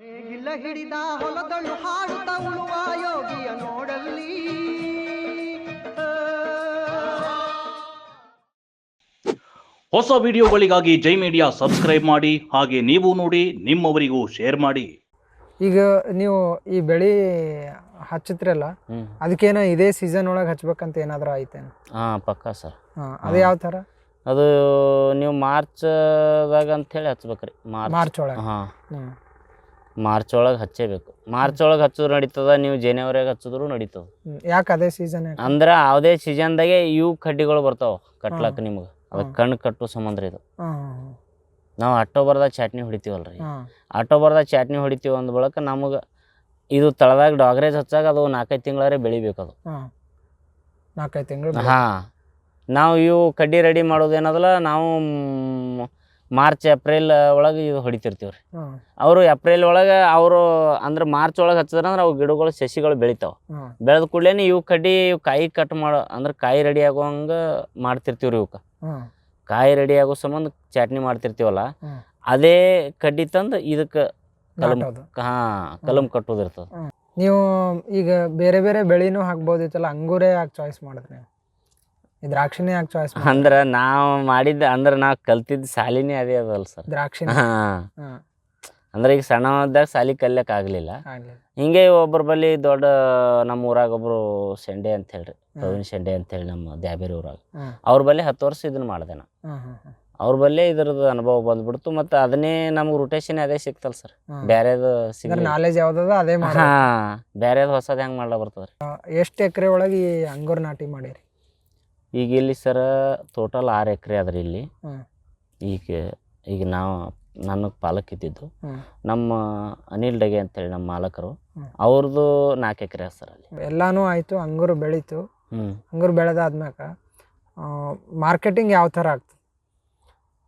ನೇಗಿಲ ಹಿಡಿದ ಹೊಲದಳು ಹಾಡುತ್ತ ಉಳುವ ಯೋಗಿಯ ನೋಡಲ್ಲಿ. ಹೊಸ ವಿಡಿಯೋಗಳಿಗಾಗಿ ಜೈ ಮೀಡಿಯಾ ಸಬ್ಸ್ಕ್ರೈಬ್ ಮಾಡಿ ಹಾಗೆ ನೀವು ನೋಡಿ ನಿಮ್ಮವರಿಗೂ ಶೇರ್ ಮಾಡಿ. ಈಗ ನೀವು ಈ ಬೆಳೆ ಹಚ್ಚತ್ರಲ್ಲ ಅದಕ್ಕೇನ ಇದೇ ಸೀಸನ್ ಒಳಗೆ ಹಚ್ಬೇಕಂತ ಏನಾದರೂ ಐತೇನು ಹಾಂ ಪಕ್ಕ ಸರ್. ಹಾಂ ಅದು ಯಾವ ಥರ? ಅದು ನೀವು ಮಾರ್ಚ್ದಾಗ ಅಂಥೇಳಿ ಹಚ್ಬೇಕ್ರಿ. ಮಾರ್ಚ್ ಮಾರ್ಚ್ ಒಳಗೆ. ಹಾಂ. ಹ್ಞೂ ಮಾರ್ಚ್ ಒಳಗೆ ಹಚ್ಚೇಬೇಕು. ಮಾರ್ಚ್ ಒಳಗೆ ಹಚ್ಚಿದ್ರು ನಡೀತದ ನೀವು ಜನವರಿಯಾಗ ಹಚ್ಚಿದ್ರು ನಡೀತದ. ಯಾಕೆ ಅದೇ ಸೀಸನ್ ಅಂದ್ರೆ ಯಾವುದೇ ಸೀಸನ್ದಾಗೆ ಇವು ಕಡ್ಡಿಗಳು ಬರ್ತಾವ ಕಟ್ಲಕ್ಕ ನಿಮ್ಗೆ. ಅದಕ್ಕೆ ಕಣ್ಣು ಕಟ್ಟು ಸಂಬಂಧ ಇದು. ನಾವು ಅಕ್ಟೋಬರ್ದಾಗ ಚಟ್ನಿ ಹೊಡಿತೀವಲ್ರಿ. ಅಕ್ಟೋಬರ್ದಾಗ ಚಟ್ನಿ ಹೊಡಿತೀವಿ ಅಂದ ಬಳಕ ನಮಗೆ ಇದು ತಳದಾಗ ಡಾಗ್ರೇಜ್ ಹಚ್ಚಾಗ ಅದು ನಾಲ್ಕೈದು ತಿಂಗಳಾರೆ ಬೆಳಿಬೇಕು ಅದು. ನಾಲ್ಕೈದು ತಿಂಗಳು ಹಾಂ. ನಾವು ಇವು ಕಡ್ಡಿ ರೆಡಿ ಮಾಡೋದೇನದಲ್ಲ ನಾವು ಮಾರ್ಚ್ ಏಪ್ರಿಲ್ ಒಳಗೆ ಇದು ಹೊಡಿತಿರ್ತೀವಿ ರೀ. ಅವರು ಏಪ್ರಿಲ್ ಒಳಗೆ ಅವರು ಅಂದ್ರೆ ಮಾರ್ಚ್ ಒಳಗೆ ಹಚ್ಚಿದ್ರೆ ಅಂದ್ರೆ ಅವು ಗಿಡಗಳು ಸಸಿಗಳು ಬೆಳಿತಾವೆ. ಬೆಳೆದ ಕೂಡಲೇ ಇವು ಕಡ್ಡಿ ಇವು ಕಾಯಿ ಕಟ್ ಮಾಡೋ ಅಂದ್ರೆ ಕಾಯಿ ರೆಡಿ ಆಗೋಂಗೆ ಮಾಡ್ತಿರ್ತೀವಿ ರೀ ಇವಕ್ಕೆ ಕಾಯಿ ರೆಡಿ ಆಗೋ ಸಂಬಂಧ ಚಟ್ನಿ ಮಾಡ್ತಿರ್ತೀವಲ್ಲ ಅದೇ ಕಡ್ಡಿ ತಂದು ಇದಕ್ಕೆ ಕಲಮ್ ನಾಟೋದು. ಹಾಂ ಕಲಮ್ ಕಟ್ಟೋದಿರ್ತದೆ. ನೀವು ಈಗ ಬೇರೆ ಬೇರೆ ಬೆಳೆನೂ ಹಾಕ್ಬೋದಿತ್ತಲ್ಲ ಅಂಗೂರೇ ಯಾಕೆ ಚಾಯ್ಸ್ ಮಾಡಿದ್ರಿ ದ್ರಾಕ್ಷಿನೇ ಯಾಕೆ ಚಾಯ್ಸ್ ಅಂದ್ರೆ ನಾವು ಮಾಡಿದ್ದ ಅಂದ್ರೆ ನಾವು ಕಲ್ತಿದ್ದ ಸಾಲಿನೇ ಅದೇ ಅದಲ್ಲ ಸರ್. ದ್ರಾಕ್ಷಿ ಹಾಂ. ಅಂದ್ರೆ ಈಗ ಸಣ್ಣದಾಗ ಸಾಲಿ ಕಲಿಯಕ್ಕೆ ಆಗಲಿಲ್ಲ. ಆಗಲಿ ಹಿಂಗೆ ಒಬ್ಬರ ಬಳಿ ದೊಡ್ಡ ನಮ್ಮ ಊರಾಗ ಒಬ್ರು ಶೆಂಡೆ ಅಂತ ಹೇಳ್ರಿ ಪ್ರವೀಣ್ ಶೆಂಡೆ ಅಂತ ಹೇಳಿ ನಮ್ಮ ದ್ಯಾಬೇರಿ ಊರಾಗ. ಅವ್ರ ಬಳಿ ಹತ್ತು ವರ್ಷ ಇದನ್ನ ಮಾಡ್ದೆ ನಾ ಅವ್ರ ಬಲ್ಲೇ ಇದ್ರದ್ದು ಅನುಭವ ಬಂದ್ಬಿಡ್ತು ಮತ್ತು ಅದನ್ನೇ ನಮ್ಗೆ ರೊಟೇಷನ್ ಅದೇ ಸಿಕ್ತಲ್ಲ ಸರ್. ಬೇರೆದು ಸಿಗ ನಾಲೆಜ್ ಯಾವ್ದದ ಅದೇ ಹಾಂ. ಬ್ಯಾರೇದು ಹೊಸದು ಹೆಂಗೆ ಮಾಡ್ಲಾ ಬರ್ತದೆ ಎಷ್ಟು ಎಕರೆ ಒಳಗೆ ಈ ಅಂಗೂರ್ ನಾಟಿ ಮಾಡಿರಿ? ಈಗ ಇಲ್ಲಿ ಸರ ಟೋಟಲ್ ಆರು ಎಕರೆ ಅದ್ರಿ ಇಲ್ಲಿ. ಈಗ ಈಗ ನಾವು ನನಗೆ ಪಾಲಕ್ ಇದ್ದಿದ್ದು. ನಮ್ಮ ಅನಿಲ್ ಡಗೆ ಅಂತೇಳಿ ನಮ್ಮ ಮಾಲಕರು. ಅವ್ರದ್ದು ನಾಲ್ಕು ಎಕರೆ ಸರ್ ಅಲ್ಲಿ. ಎಲ್ಲಾನು ಆಯ್ತು ಅಂಗೂರು ಬೆಳೀತು. ಹ್ಞೂ ಅಂಗೂರು ಬೆಳೆದಾದ್ಮ್ಯಾಕ ಮಾರ್ಕೆಟಿಂಗ್ ಯಾವ ಥರ ಆಗ್ತದೆ?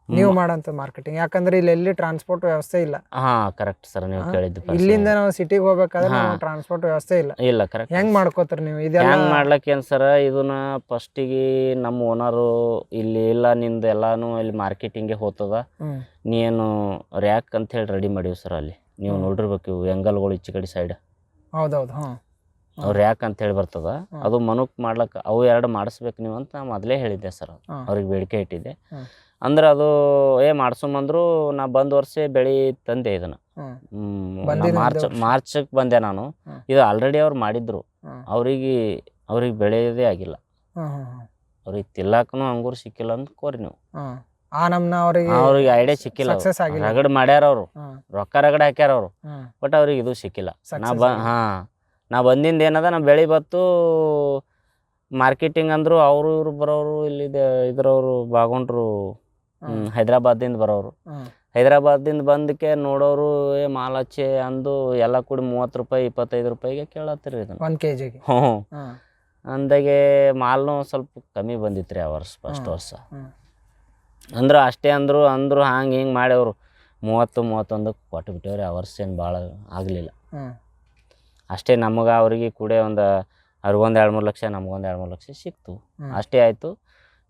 ನೀವು ಮಾಡಂತ ಮಾರ್ಕೆಟಿಂಗ್ ಯಾಕಂದ್ರೆ ಇಲ್ಲಿ ಎಲ್ಲಿ ಟ್ರಾನ್ಸ್ಪೋರ್ಟ್ ವ್ಯವಸ್ಥೆ ಇಲ್ಲ. ಹಾ ಕರೆಕ್ಟ್ ಸರ್ ನೀವು? ಕೇಳಿದ್ದು ಇಲ್ಲಿಂದ ನಾವು ಸಿಟಿಗೆ ಹೋಗ್ಬೇಕಾದ್ರೆ ಹಾ. ಟ್ರಾನ್ಸ್ಪೋರ್ಟ್ ವ್ಯವಸ್ಥೆ ಇಲ್ಲ. ಇಲ್ಲ ಕರೆಕ್ಟ್ ಹೆಂಗ್ ಮಾಡ್ಕೋತೀರಿ ನೀವು? ಇದೆಲ್ಲ ಹೆಂಗ್ ಮಾಡ್ಲಕ್ಕೆ ಏನು ಸರ ಇದನ್ನ ಫಸ್ಟಿಗೆ ನಮ್ಮ ಓನರು ಇಲ್ಲಿ ಇಲ್ಲ ನಿಂದು ಎಲ್ಲಾನು ಇಲ್ಲಿ ಮಾರ್ಕೆಟಿಂಗ್ಗೆ ಹೋಗ್ತದ ಹ್ಮ್. ನೀನು ರ್ಯಾಕ್ ಅಂತ ಹೇಳಿ ರೆಡಿ ಮಾಡೀವಿ ಸರ್ ಅಲ್ಲಿ. ನೀವು ಹ್ಮ್. ನೋಡಿರ್ಬೇಕು ಇವು ಎಂಗಲ್ಗಳು ಈಚೆ ಕಡೆ ಸೈಡ್ ಹೌದೌದು ಹಾಂ ಅವು ಯಾಕೆ ಅಂತ ಹೇಳಿ ಬರ್ತದ? ಅದು ಮನುಕ್ ಮಾಡ್ಲಕ್ಕ ಅವು ಎರಡು ಮಾಡಿಸ್ಬೇಕು ನೀವು ಅಂತ ನಾ ಮೊದಲೇ ಹೇಳಿದ್ದೆ ಸರ್. ಅವ್ರಿಗೆ ಬೇಡಿಕೆ ಇಟ್ಟಿದ್ದೆ. ಅಂದ್ರೆ ಅದು ಏ ಮಾಡ್ಸೊಂಬಂದ್ರು ನಾ ಬಂದ ವರ್ಷ ಬೆಳಿ ತಂದೆ ಇದನ್ನ. ಮಾರ್ಚ್ ಮಾರ್ಚ್ಗೆ ಮಾರ್ಚಕ್ಕೆ ಬಂದೆ ನಾನು. ಇದು ಆಲ್ರೆಡಿ ಅವ್ರು ಮಾಡಿದ್ರು. ಅವ್ರಿಗೆ ಅವ್ರಿಗೆ ಬೆಳೆಯೋದೇ ಆಗಿಲ್ಲ. ಅವ್ರಿಗೆ ತಿಲ್ಲಾಕನು ಅಂಗೂರ್ ಸಿಕ್ಕಿಲ್ಲ ಅಂತ ಕೋರಿ ನೀವು. ಅವ್ರಿಗೆ ಅವ್ರಿಗೆ ಐಡಿಯಾ ಸಿಕ್ಕಿಲ್ಲ ಅವ್ರು. ರಗಡ್ ಮಾಡ್ಯಾರ ಅವರು. ರೊಕ್ಕ ರಗಡ್ ಹಾಕ್ಯಾರ ಅವರು. ಬಟ್ ಅವ್ರಿಗೆ ಇದು ಸಿಕ್ಕಿಲ್ಲ. ನಾ ಬ. ಹಾಂ. ನಾ ಬಂದಿಂದ ಏನದ ನಾ ಬೆಳೆ ಬತ್ತು ಮಾರ್ಕೆಟಿಂಗ್ ಅಂದರು ಅವರು ಇವರು ಬರೋರು ಇಲ್ಲಿ ಇದ್ರವರು ಬಾಗೊಂಡ್ರು ಹೈದರಾಬಾದ್ದಿಂದ ಹೈದ್ರಾಬಾದಿಂದ ಬರೋರು ಹೈದರಾಬಾದ್ದಿಂದ ಹೈದ್ರಾಬಾದಿಂದ ಬಂದಕ್ಕೆ ನೋಡೋರು ಏ ಮಾಲ್ ಹಚ್ಚಿ ಅಂದು ಎಲ್ಲ ಕೂಡಿ ಮೂವತ್ತು ರೂಪಾಯಿ ಇಪ್ಪತ್ತೈದು ರೂಪಾಯಿಗೆ ಕೇಳತ್ತೀರಿ ಇದನ್ನು. ಒಂದು ಕೆ ಜಿಗೆ ಹ್ಞೂ ಅಂದಾಗೆ ಮಾಲ್ನು ಸ್ವಲ್ಪ ಕಮ್ಮಿ ಬಂದಿತ್ತು ರೀ ಆ ವರ್ಷ ಫಸ್ಟ್ ವರ್ಷ. ಅಂದ್ರೆ ಅಷ್ಟೇ ಅಂದರು ಅಂದರು ಹಂಗೆ ಹಿಂಗೆ ಮಾಡ್ಯವರು. ಮೂವತ್ತು ಮೂವತ್ತೊಂದಕ್ಕೆ ಕೊಟ್ಟು ಬಿಟ್ಟೇವ್ರಿ ಆ ವರ್ಷ ಏನು ಭಾಳ ಆಗಲಿಲ್ಲ. ಅಷ್ಟೇ ನಮಗೆ ಅವ್ರಿಗೆ ಕೂಡ ಒಂದು ಅವ್ರಿಗೊಂದು ಎರಡು ಮೂರು ಲಕ್ಷ ನಮಗೊಂದು ಎರಡು ಮೂರು ಲಕ್ಷ ಸಿಕ್ತು. ಅಷ್ಟೇ ಆಯಿತು.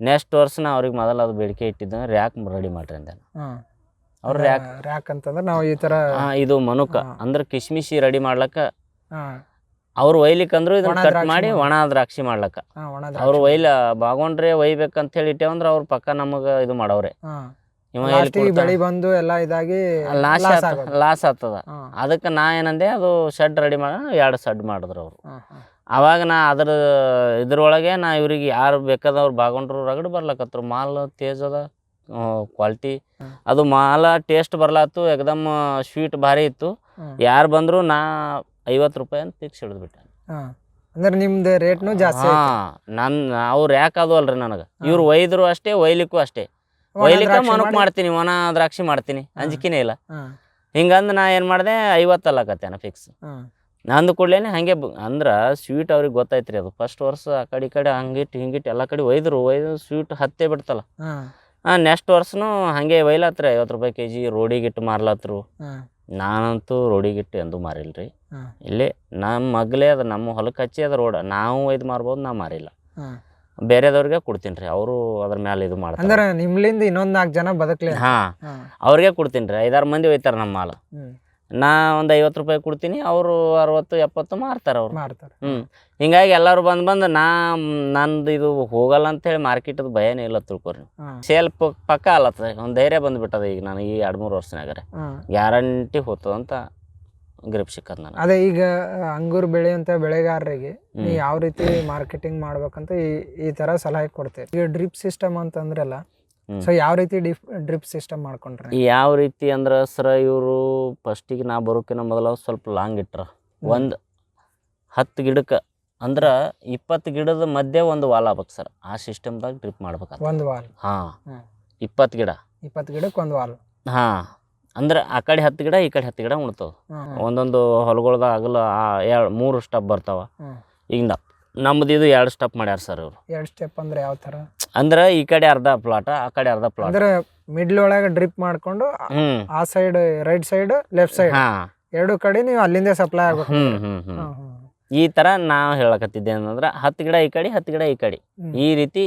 ನೆಕ್ಸ್ಟ್ ವರ್ಷ ನಾ ಅವ್ರಿಗೆ ಮೊದಲು ಅದು ಬೇಡಿಕೆ ಇಟ್ಟಿದ್ದೆ ರ್ಯಾಕ್ ರೆಡಿ ಮಾಡ್ರಿ ಅಂತ. ಅವ್ರು ರ್ಯಾಕ್ ರ್ಯಾಕ್ ಅಂತಂದ್ರೆ ನಾವು ಈ ತರ ಇದು ಮನುಕ. ಅಂದ್ರೆ ಕಿಶ್ಮಿಶಿ ರೆಡಿ ಮಾಡ್ಲಕ್ಕ ಅವ್ರು ಒಯ್ಲಿಕ್ಕೆ ಅಂದ್ರು ಇದನ್ನ ಕಟ್ ಮಾಡಿ ಒಣ ದ್ರಾಕ್ಷಿ ಮಾಡ್ಲಕ್ಕ. ಅವ್ರು. ಒಯ್ಲ ಬಾಗೊಂಡ್ರೆ ಒಯ್ಬೇಕಂತ ಹೇಳಿ ಇಟ್ಟೇವಂದ್ರೆ ಅವ್ರು ಪಕ್ಕ ನಮಗೆ ಇದು ಮಾಡವ್ರೆ. ಲಾಸ್ಟಿಗೆ ಬೆಳಿ ಬಂದು ಎಲ್ಲ ಇದಾಗಿ ಲಾಸ್. ಲಾಸ್ ಆಗ್ತದ ಅದಕ್ಕೆ ನಾ ಏನಂದೆ ಅದು ಶೆಡ್ ರೆಡಿ ಮಾಡ ಎರಡು ಶೆಡ್ ಮಾಡಿದ್ರು ಅವರು. ಅವಾಗ ನಾ ಅದ್ರ ಇದ್ರೊಳಗೆ ನಾ ಇವ್ರಿಗೆ ಯಾರು ಬೇಕಾದವ್ರು ಬಾಗೊಂಡ್ರು ರಗಡ್ ಬರ್ಲಕತ್ರು. ಮಾಲ್ ತೇಜ್ ಅದ ಕ್ವಾಲಿಟಿ ಅದು ಮಾಲ ಟೇಸ್ಟ್ ಬರ್ಲಾತು ಎಕ್ದಮ್ ಸ್ವೀಟ್ ಭಾರಿ ಇತ್ತು. ಯಾರು ಬಂದ್ರು ನಾ ಐವತ್ತು ರೂಪಾಯಿ ಅಂತ ಫಿಕ್ಸ್ ಹಿಡಿದ್ಬಿಟ್ಟೆ. ಬಿಟ್ಟೆ ಅಂದ್ರೆ ನಿಮ್ದು ರೇಟ್ನು ಜಾಸ್ತಿ ಹಾ. ನನ್ನ ಅವ್ರು ಯಾಕೆ ಅದು ಅಲ್ರಿ ನನಗೆ? ಇವ್ರು ಒಯ್ದ್ರು ಅಷ್ಟೇ ಒಯ್ಲಿಕ್ಕೂ ಅಷ್ಟೇ. ಒಯ್ಲಿಕ್ಕ ಮನಕ್ ಮಾಡ್ತೀನಿ ಒಣ ದ್ರಾಕ್ಷಿ ಮಾಡ್ತೀನಿ. ಅಂಜಿಕೆನೇ ಇಲ್ಲ. ಹಿಂಗಂದ್ ನಾ ಏನು ಮಾಡಿದೆ ಐವತ್ತಲ್ಲಕತ್ತೇನ ಫಿಕ್ಸ್ ಹಾ ನಂದು ಕೂಡಲೇ ಹಂಗೆ ಅಂದ್ರ ಸ್ವೀಟ್ ಅವ್ರಿಗೆ ಗೊತ್ತಾಯ್ತ್ರಿ ಅದು. ಫಸ್ಟ್ ವರ್ಷ ಆ ಕಡೆ ಈ ಕಡೆ ಹಂಗಿಟ್ಟು ಹಿಂಗಿಟ್ಟು ಎಲ್ಲ ಕಡೆ ಒಯ್ದ್ರು ಒಯ್ದು ಸ್ವೀಟ್ ಹತ್ತೇ ಬಿಡ್ತಲ್ಲ. ಹಾ ನೆಕ್ಸ್ಟ್ ವರ್ಷನು ಹಂಗೆ ಒಯ್ಲಾತ್ರ ಐವತ್ತು ರೂಪಾಯಿ ಕೆ ಜಿ ರೋಡಿಗಿಟ್ಟು ಮಾರ್ಲತ್ರು. ನಾನಂತೂ ರೋಡಿಗಿಟ್ಟು ಎಂದೂ ಮಾರಿಲ್ಲ ರೀ ಇಲ್ಲಿ ನಮ್ಮ ಮಗ್ಲೇ ಅದು ನಮ್ಮ ಹೊಲಕ್ಕೆ ಹಚ್ಚಿ ಅದು ರೋಡ್. ನಾವು ಒಯ್ದು ಮಾರ್ಬೋದು ನಾ ಮಾರಿಲ್ಲ. ಬೇರೆದವ್ರಿಗೆ ಕೊಡ್ತೀನಿ ರೀ ಅವರು ಅದ್ರ ಮೇಲೆ ಇದು ಮಾಡ್ತಾರೆ. ಅಂದ್ರೆ ನಿಮ್ಲಿಂದ ಇನ್ನೊಂದು ನಾಲ್ಕು ಜನ ಬದುಕಲಿ. ಹಾಂ ಅವ್ರಿಗೆ ಕೊಡ್ತೀನಿ ರೀ ಐದಾರು ಮಂದಿ ಒಯ್ತಾರೆ ನಮ್ಮ ಮಾಲ. ನಾ ಒಂದು ಐವತ್ತು ರೂಪಾಯಿ ಕೊಡ್ತೀನಿ ಅವರು ಅರವತ್ತು ಎಪ್ಪತ್ತು ಮಾರ್ತಾರೆ ಅವ್ರು. ಮಾಡ್ತಾರೆ ಹ್ಞೂ ಹಿಂಗಾಗಿ ಎಲ್ಲರೂ ಬಂದು ಬಂದು ನಾ ನಂದು ಇದು ಹೋಗಲ್ಲ ಅಂತೇಳಿ ಮಾರ್ಕೆಟದ ಭಯನೇ ಇಲ್ಲ ತಿಳ್ಕೊರಿ ಸೇಲ್ ಪಕ್ಕ ಅಲ್ಲತ್ತ ಒಂದು ಧೈರ್ಯ ಬಂದುಬಿಟ್ಟದ ಈಗ ನನಗೆ ಈ ಎರಡು ಮೂರು ವರ್ಷನಾಗರೆ ಗ್ಯಾರಂಟಿ ಹೋಗ್ತದಂತ ಗ್ರಿಪ್ ಸಿಕ್ಕದ ನಾನು. ಅದೇ ಈಗ ಅಂಗೂರ್ ಬೆಳೆಯುವಂತ ಬೆಳೆಗಾರರಿಗೆ. ನೀವು ಯಾವ ರೀತಿ ಮಾರ್ಕೆಟಿಂಗ್ ಮಾಡ್ಬೇಕಂತ ಈ ಈ ತರ ಸಲಹೆ ಕೊಡ್ತೇವೆ. ಈಗ ಡ್ರಿಪ್ ಸಿಸ್ಟಮ್ ಅಂತಂದ್ರಲ್ಲ. ಸೊ ಯಾವ ರೀತಿ ಡಿಫ್ ಡ್ರಿಪ್ ಸಿಸ್ಟಮ್ ಮಾಡ್ಕೊಂಡ್ರೆ? ಯಾವ ರೀತಿ ಅಂದ್ರೆ ಸರ ಇವರು ಫಸ್ಟಿಗೆ ನಾ ಬರೋಕಿನ ಮೊದಲು ಸ್ವಲ್ಪ ಲಾಂಗ್ ಇಟ್ರ. ಒಂದು ಹತ್ತು ಗಿಡಕ್ಕೆ ಅಂದ್ರೆ ಇಪ್ಪತ್ತು ಗಿಡದ ಮಧ್ಯೆ ಒಂದು ವಾಲ್ ಆಗ್ಬೇಕು ಸರ್. ಆ ಸಿಸ್ಟಮ್ದಾಗ ಡ್ರಿಪ್ ಮಾಡ್ಬೇಕು ಒಂದು ವಾಲ್ ಹಾಂ. ಇಪ್ಪತ್ತು ಗಿಡ. ಇಪ್ಪತ್ತು ಗಿಡಕ್ಕೆ ಒಂದು ವಾಲ್ ಹಾಂ. ಅಂದ್ರೆ ಆ ಕಡೆ ಹತ್ತು ಗಿಡ ಈ ಕಡೆ ಹತ್ತು ಗಿಡ ಉಣ್ತಾವ. ಒಂದೊಂದು ಹೊಲಗಳ್ದಾಗ ಆ ಎರಡು ಮೂರು ಸ್ಟೆಪ್ ಬರ್ತಾವ. ಈಗ ನಮ್ಮದು ನಮ್ದು ಇದು ಎರಡು ಸ್ಟೆಪ್ ಮಾಡ್ಯಾರ ಸರ್ ಅವರು ಎರಡು ಸ್ಟೆಪ್ ಅಂದ್ರೆ ಯಾವ ತರ ಅಂದ್ರೆ ಈ ಕಡೆ ಅರ್ಧ ಪ್ಲಾಟ್ ಆ ಕಡೆ ಅರ್ಧ ಪ್ಲಾಟ್ ಅಂದ್ರೆ ಮಿಡ್ಲ್ ಒಳಗೆ ಡ್ರಿಪ್ ಮಾಡ್ಕೊಂಡು ಆ- side right side left side ಎರಡು ಕಡೆ ನೀವು ಅಲ್ಲಿಂದ ಸಪ್ಲೈ ಆಗ್ಬೇಕು. ಈ ಥರ ನಾವು ಹೇಳಕತ್ತಿದ್ದೆ ಅಂತಂದ್ರೆ ಹತ್ತು ಗಿಡ ಈ ಕಡೆ ಹತ್ತು ಗಿಡ ಈ ಕಡೆ. ಈ ರೀತಿ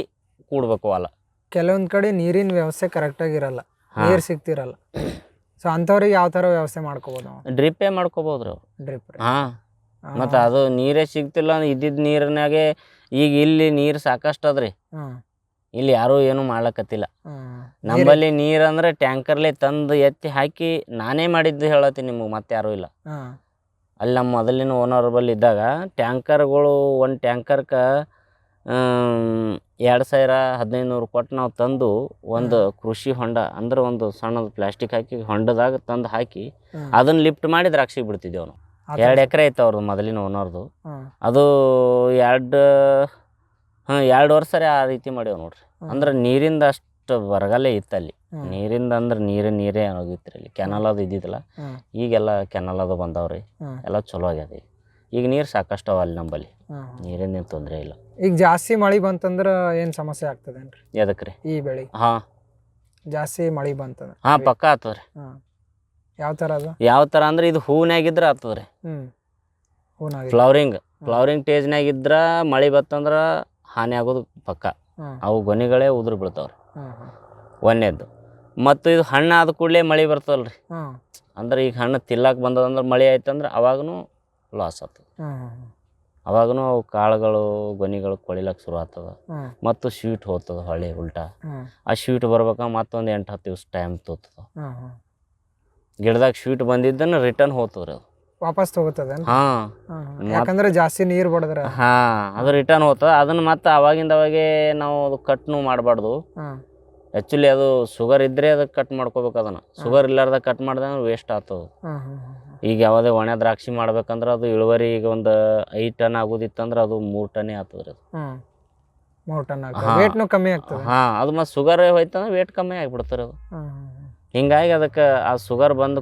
ಕೂಡ್ಬೇಕು ಅಲ್ಲ ಕೆಲವೊಂದ್ ಕಡೆ ನೀರಿನ ವ್ಯವಸ್ಥೆ ಕರೆಕ್ಟ್ ಆಗಿರಲ್ಲ. ನೀರ್ ಸಿಗ್ತಿರಲ್ಲ. ಸೊ ಅಂಥವ್ರಿಗೆ ಯಾವ ತರ ವ್ಯವಸ್ಥೆ ಮಾಡ್ಕೋಬೋದು ನಾವು? ಡ್ರಿಪ್ಪೇ ಮಾಡ್ಕೋಬೋದು ರೀ. ಡ್ರಿಪ್ ಹಾಂ. ಮತ್ತು ಅದು ನೀರೇ ಸಿಗ್ತಿಲ್ಲ ಇದ್ದಿದ್ದ ನೀರಿನಾಗೆ ಈಗ ಇಲ್ಲಿ ನೀರು ಸಾಕಷ್ಟು ಅದ್ರಿ. ಇಲ್ಲಿ ಯಾರೂ ಏನೂ ಮಾಡ್ಲಕತ್ತಿಲ್ಲ. ನಮ್ಮಲ್ಲಿ ನೀರು ಅಂದ್ರೆ ಟ್ಯಾಂಕರ್ಲೆ ತಂದು ಎತ್ತಿ ಹಾಕಿ ನಾನೇ ಮಾಡಿದ್ದು ಹೇಳತ್ತೀನಿ ನಿಮಗೆ ಮತ್ತೆ ಯಾರೂ ಇಲ್ಲ. ಅಲ್ಲಿ ನಮ್ಮ ಮೊದಲಿನ ಓನರ್ ಬಲ್ಲಿ ಇದ್ದಾಗ ಟ್ಯಾಂಕರ್ಗಳು ಒಂದು ಟ್ಯಾಂಕರ್ಗೆ ಎರಡು ಸಾವಿರ ಹದಿನೈದು ನೂರು ಕೊಟ್ಟು ನಾವು ತಂದು ಒಂದು ಕೃಷಿ ಹೊಂಡ ಅಂದ್ರೆ ಒಂದು ಸಣ್ಣದು ಪ್ಲಾಸ್ಟಿಕ್ ಹಾಕಿ ಹೊಂಡದಾಗ ತಂದು ಹಾಕಿ ಅದನ್ನ ಲಿಫ್ಟ್ ಮಾಡಿ ದ್ರಾಕ್ಷಿ ಬಿಡ್ತಿದ್ದೆವು ನಾವು ಆ ಎರಡು ಎಕರೆ ಐತೆ ಅವ್ರದ್ದು ಮೊದಲಿನ ಓನರ್ದು. ಅದು ಎರಡು ಹಾಂ ಎರಡು ವರ್ಷ ಆ ರೀತಿ ಮಾಡ್ಯಾವ ನೋಡ್ರಿ. ಅಂದ್ರೆ ನೀರಿಂದ ಅಷ್ಟು ಬರಗಾಲೇ ಇತ್ತು ಅಲ್ಲಿ. ನೀರಿಂದ ಅಂದ್ರೆ ನೀರೇ ನೀರೇ ಹೋಗಿತ್ತು ಅಲ್ಲಿ. ಕೆನಲ್ ಅದು ಇದ್ದಿದ್ದಿಲ್ಲ. ಈಗೆಲ್ಲ ಕೆನಲ್ ಅದು ಬಂದಾವ್ರಿ. ಎಲ್ಲ ಚಲೋ ಆಗ್ಯದ ಈಗ. ನೀರು ಸಾಕಷ್ಟು ಅವ ಅಲ್ಲಿ ನಂಬಲ್ಲಿ. ನೀರಿನ ತೊಂದರೆ ಇಲ್ಲ. ಈಗ ಜಾಸ್ತಿ ಮಳೆ ಬಂತಂದ್ರ ಏನ್ ಸಮಸ್ಯೆ ಆಗ್ತದೇನ್ರಿ? ಎದಕ್ಕೆ ರೀ? ಈ ಬೆಳೆ. ಹಾಂ. ಜಾಸ್ತಿ ಮಳೆ ಬಂತಂದ್ರೆ. ಹಾಂ ಪಕ್ಕ ಆಗ್ತದೆ ರೀ ಯಾವ ತರ ಅದು? ಯಾವ ಥರ ಅಂದ್ರೆ ಇದು ಹೂವಿನಾಗಿದ್ರೆ ಆಗ್ತದ್ರಿ ರೀ ಹ್ಮ್. ಹೂನಾಗಿ ಫ್ಲವರಿಂಗ್ ಫ್ಲವರಿಂಗ್ ಟೇಜ್ನಾಗಿದ್ರೆ ಮಳೆ ಬಂತಂದ್ರೆ ಹಾನಿ ಆಗೋದು ಪಕ್ಕ. ಹ್ಮ್ ಅವು ಗೊನೆಗಳೇ ಉದುರು ಬೀಳ್ತಾವ್ರಿ ಹ್ಮ್ ಹ್ಮ್ ಒಂದೇದ್ದು ಮತ್ತು ಇದು ಹಣ್ಣು ಆದ ಕೂಡಲೇ ಮಳೆ ಬರ್ತದಲ್ಲ ರೀ ಹ್ಮ್ ಅಂದ್ರೆ ಈಗ ಹಣ್ಣು ತಿಲ್ಲಕ್ಕೆ ಬಂದದಂದ್ರೆ ಮಳೆ ಆಯ್ತಂದ್ರೆ ಅವಾಗೂ ಲಾಸ್ ಆಗ್ತದೆ ಹ್ಮ್ ಹ್ಮ್ ಅವಾಗೂ ಅವು ಕಾಳುಗಳು ಗೊನಿಗಳು ಕೊಳಿಲಕ್ಕೆ ಶುರು ಆಗ್ತದೆ. ಮತ್ತು ಸ್ವೀಟ್ ಹೋಗ್ತದ ಹೊಳೆ ಉಲ್ಟಾ. ಆ ಸ್ವೀಟ್ ಬರ್ಬೇಕ ಮತ್ತೊಂದು ಎಂಟು ಹತ್ತು ದಿವ್ಸ ಟೈಮ್ ತೋತದ. ಗಿಡದಾಗ ಸ್ವೀಟ್ ಬಂದಿದ್ದನ್ನು ರಿಟರ್ನ್ ಹೋಗ್ತದ್ರಿ ರೀ ಅದು. ವಾಪಸ್ ಹಾಂ. ಯಾಕಂದ್ರೆ ಜಾಸ್ತಿ ನೀರು ಬಡದ್ರ? ಹಾಂ ಅದು ರಿಟರ್ನ್ ಹೋಗ್ತದೆ. ಅದನ್ನು ಮತ್ತೆ ಅವಾಗಿಂದ ಅವಾಗೇ ನಾವು ಅದು ಕಟ್ನು ಮಾಡಬಾರ್ದು. ಆ್ಯಕ್ಚುಲಿ ಅದು ಶುಗರ್ ಇದ್ದರೆ ಅದಕ್ಕೆ ಕಟ್ ಮಾಡ್ಕೋಬೇಕು ಅದನ್ನು. ಶುಗರ್ ಇಲ್ಲಾರ್ದ ಕಟ್ ಮಾಡಿದ್ರೆ ವೇಸ್ಟ್ ಆಗ್ತದೆ. ಈಗ ಯಾವುದೇ ಒಣ ದ್ರಾಕ್ಷಿ ಮಾಡ್ಬೇಕಂದ್ರೆ ಅದು ಇಳುವರಿ ಈಗ ಒಂದು ಐದು ಟನ್ ಆಗೋದಿತ್ತಂದ್ರೆ ಅದು ಮೂರು ಟನ್ನೇ ಆಗ್ತದೆ ರೀ ಹ್ಮ್ ಮೂರ್ ಟನ್ ಆಗ್ತದೆ. ಹಾ. ವೇಟ್ನು ಕಮ್ಮಿ ಆಗ್ತದೆ. ಹಾಂ ಅದು ಮತ್ತು ಶುಗರ್ ಹೋಯ್ತಂದ್ರೆ ವೇಟ್ ಕಮ್ಮಿ ಆಗಿಬಿಡ್ತಾರೆ ಅದು. ಹ್ಮ್ ಹ್ಮ್ ಹ್ಮ್ ಹಿಂಗಾಗಿ ಅದಕ್ಕೆ ಆ ಶುಗರ್ ಬಂದ